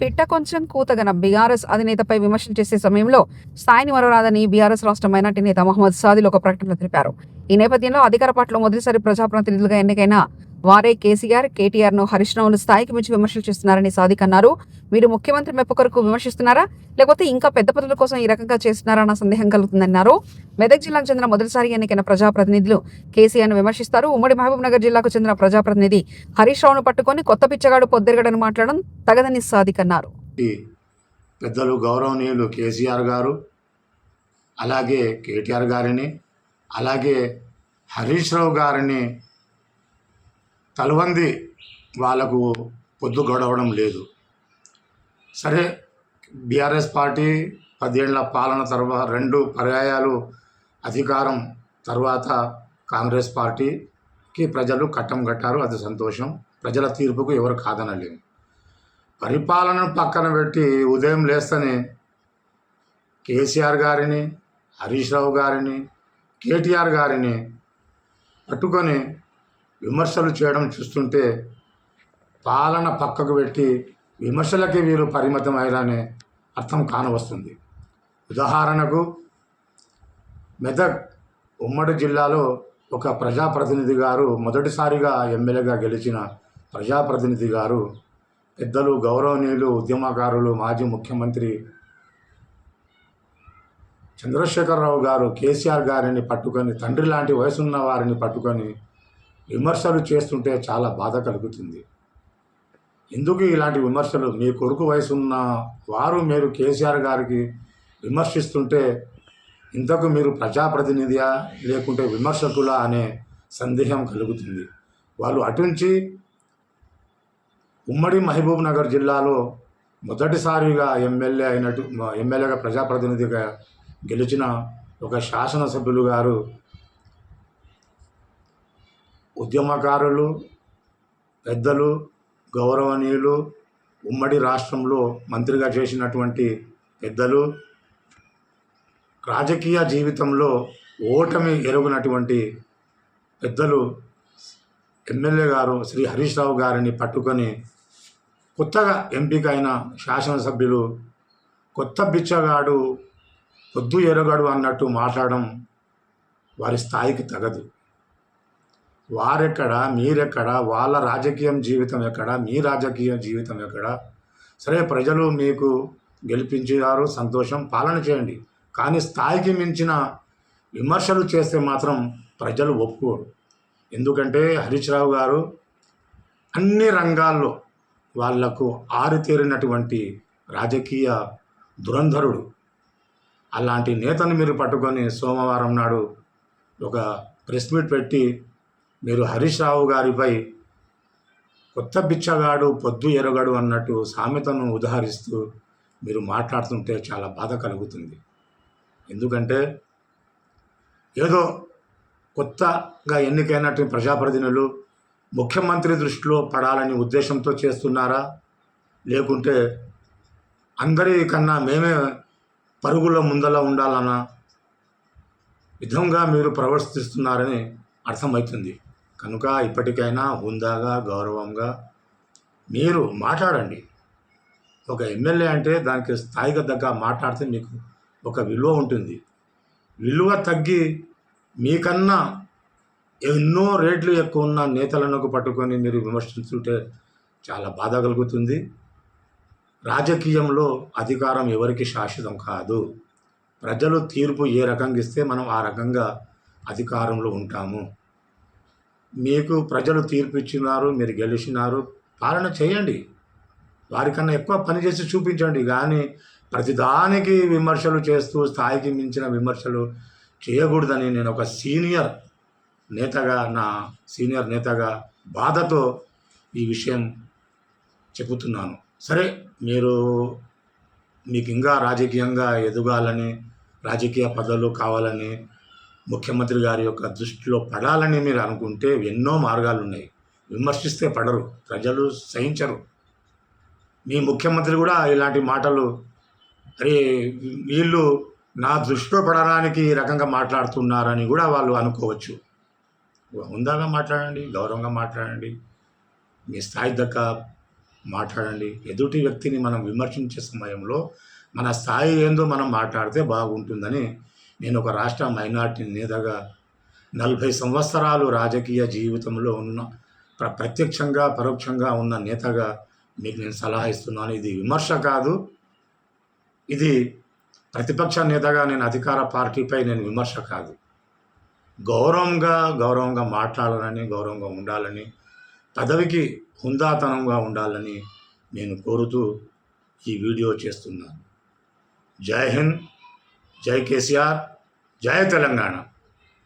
పిట్ట కొంచెం కూతగన. బీఆర్ఎస్ అధినేతపై విమర్శలు చేసే సమయంలో స్థాయిని మరోరాదని బీఆర్ఎస్ రాష్ట్ర మైనార్టీ నేత మహమ్మద్ సాదిల్ ఒక ప్రకటనలో తెలిపారు. ఈ నేపథ్యంలో అధికార పార్టీలో మొదటిసారి ప్రజాప్రతినిధులుగా ఎన్నికైన వారే కేసీఆర్ కేటీఆర్ను హరీష్ రావును స్థాయికి మించి విమర్శలు చేస్తున్నారని సాదిక్ అన్నారు. మీరు ముఖ్యమంత్రి మెప్పు కొరకు విమర్శిస్తున్నారా? లేకపోతే ఇంకా పెద్ద పదవుల కోసం ఈ రకంగా చేస్తున్నారా అన్న సందేహం కలుగుతుందన్నారు. మెదక్ జిల్లాకు చెందిన మొదటిసారి ఎన్నికైన ప్రజాప్రతినిధులు కేసీఆర్ను విమర్శిస్తారు. ఉమ్మడి మహబూబ్నగర్ జిల్లాకు చెందిన ప్రజాప్రతినిధి హరీష్ రావును పట్టుకొని కొత్త పిచ్చగాడు పొద్దెరగడని మాట్లాడడం తగదని సాదిక్ అన్నారు. పెద్దలు గౌరవనీయులు కేసీఆర్ గారు అలాగే కేటీఆర్ గారిని అలాగే హరీష్ రావు గారిని తలవంది వాళ్ళకు పొద్దు గడవడం లేదు. సరే బీఆర్ఎస్ పార్టీ పదేళ్ళ పాలన తర్వాత రెండు పర్యాయాలు అధికారం తర్వాత కాంగ్రెస్ పార్టీకి ప్రజలు కట్టం కట్టారు. అది సంతోషం. ప్రజల తీర్పుకు ఎవరు కాదనలేము. పరిపాలనను పక్కన పెట్టి ఉదయం లేస్తేనే కేసీఆర్ గారిని హరీష్ రావు గారిని కేటీఆర్ గారిని పట్టుకొని విమర్శలు చేయడం చూస్తుంటే పాలన పక్కకు పెట్టి విమర్శలకి వీరు పరిమితం అయ్యారనే అర్థం కానవస్తుంది. ఉదాహరణకు మెదక్ ఉమ్మడి జిల్లాలో ఒక ప్రజాప్రతినిధి గారు మొదటిసారిగా ఎమ్మెల్యేగా గెలిచిన ప్రజాప్రతినిధి గారు పెద్దలు గౌరవనీయులు ఉద్యమకారులు మాజీ ముఖ్యమంత్రి చంద్రశేఖరరావు గారు కేసీఆర్ గారిని పట్టుకొని తండ్రి లాంటి వయసున్న వారిని పట్టుకొని విమర్శలు చేస్తుంటే చాలా బాధ కలుగుతుంది. ఎందుకు ఇలాంటి విమర్శలు? మీ కొడుకు వయసున్న వారు మీరు కేసీఆర్ గారికి విమర్శిస్తుంటే ఇంతకు మీరు ప్రజాప్రతినిధియా? లేకుంటే విమర్శకులా అనే సందేహం కలుగుతుంది. వాళ్ళు అటుంచి ఉమ్మడి మహబూబ్ నగర్ జిల్లాలో మొదటిసారిగా ఎమ్మెల్యే అయినట్టు ఎమ్మెల్యేగా ప్రజాప్రతినిధిగా గెలిచిన ఒక శాసనసభ్యులు గారు ఉద్యమకారులు పెద్దలు గౌరవనీయులు ఉమ్మడి రాష్ట్రంలో మంత్రిగా చేసినటువంటి పెద్దలు రాజకీయ జీవితంలో ఓటమి ఎరుగునటువంటి పెద్దలు ఎమ్మెల్యే గారు శ్రీ హరీష్ రావు గారిని పట్టుకొని కొత్తగా ఎంపిక అయిన శాసనసభ్యులు కొత్త బిచ్చగాడు పొద్దు ఎరగడు అన్నట్టు మాట్లాడడం వారి స్థాయికి తగదు. వారెక్కడ మీరెక్కడ వాళ్ళ రాజకీయం జీవితం ఎక్కడ మీ రాజకీయ జీవితం ఎక్కడ? సరే ప్రజలు మీకు గెలిపించారు సంతోషం పాలన చేయండి. కానీ స్థాయికి మించిన విమర్శలు చేస్తే మాత్రం ప్రజలు ఒప్పుకోరు. ఎందుకంటే హరీష్ రావు గారు అన్ని రంగాల్లో వాళ్ళకు ఆరితేరినటువంటి రాజకీయ దురంధరుడు. అలాంటి నేతను మీరు పట్టుకొని సోమవారం నాడు ఒక ప్రెస్ మీట్ పెట్టి మీరు హరీష్ రావు గారిపై కొత్త బిచ్చగాడు పొద్దు ఎరగడు అన్నట్టు సామెతను ఉదాహరిస్తూ మీరు మాట్లాడుతుంటే చాలా బాధ కలుగుతుంది. ఎందుకంటే ఏదో కొత్తగా ఎన్నికైనటువంటి ప్రజాప్రతినిధులు ముఖ్యమంత్రి దృష్టిలో పడాలని ఉద్దేశంతో చేస్తున్నారా? లేకుంటే అందరికన్నా మేమే పరుగుల ముందల ఉండాలన్న విధంగా మీరు ప్రవర్తిస్తున్నారని అర్థమవుతుంది. కనుక ఇప్పటికైనా హుందాగా గౌరవంగా మీరు మాట్లాడండి. ఒక ఎమ్మెల్యే అంటే దానికి స్థాయికి దగ్గర మాట్లాడితే మీకు ఒక విలువ ఉంటుంది. విలువ తగ్గి మీకన్నా ఎన్నో రేట్లు ఎక్కువ ఉన్న నేతలను పట్టుకొని మీరు విమర్శిస్తుంటే చాలా బాధ కలుగుతుంది. రాజకీయంలో అధికారం ఎవరికి శాశ్వతం కాదు. ప్రజలు తీర్పు ఏ రకంగా ఇస్తే మనం ఆ రకంగా అధికారంలో ఉంటాము. మీకు ప్రజలు తీర్పు ఇచ్చినారు మీరు గెలిచినారు పాలన చేయండి. వారికన్నా ఎక్కువ పని చేసి చూపించండి. కానీ ప్రతిదానికి విమర్శలు చేస్తూ స్థాయికి మించిన విమర్శలు చేయకూడదని నేను ఒక సీనియర్ నేతగా నా సీనియర్ నేతగా బాధతో ఈ విషయం చెబుతున్నాను. సరే మీరు మీకు ఇంకా రాజకీయంగా ఎదగాలని రాజకీయ పదవులు కావాలని ముఖ్యమంత్రి గారి యొక్క దృష్టిలో పడాలని మీరు అనుకుంటే ఎన్నో మార్గాలు ఉన్నాయి. విమర్శిస్తే పడరు ప్రజలు సహించరు. మీ ముఖ్యమంత్రి కూడా ఇలాంటి మాటలు అరే వీళ్ళు నా దృష్టిలో పడడానికి ఈ రకంగా మాట్లాడుతున్నారని కూడా వాళ్ళు అనుకోవచ్చు. హుందాగా మాట్లాడండి గౌరవంగా మాట్లాడండి మీ స్థాయి దక్క మాట్లాడండి. ఎదుటి వ్యక్తిని మనం విమర్శించే సమయంలో మన స్థాయి ఏందో మనం మాట్లాడితే బాగుంటుందని నేను ఒక రాష్ట్ర మైనార్టీ నేతగా నలభై సంవత్సరాలు రాజకీయ జీవితంలో ఉన్న ప్ర ప్రత్యక్షంగా పరోక్షంగా ఉన్న నేతగా మీకు నేను సలహా ఇస్తున్నాను. ఇది విమర్శ కాదు. ఇది ప్రతిపక్ష నేతగా నేను అధికార పార్టీపై నేను విమర్శ కాదు. గౌరవంగా గౌరవంగా మాట్లాడాలని గౌరవంగా ఉండాలని పదవికి హుందాతనంగా ఉండాలని నేను కోరుతూ ఈ వీడియో చేస్తున్నాను. జై హింద్. జై కేసీఆర్ జై తెలంగాణ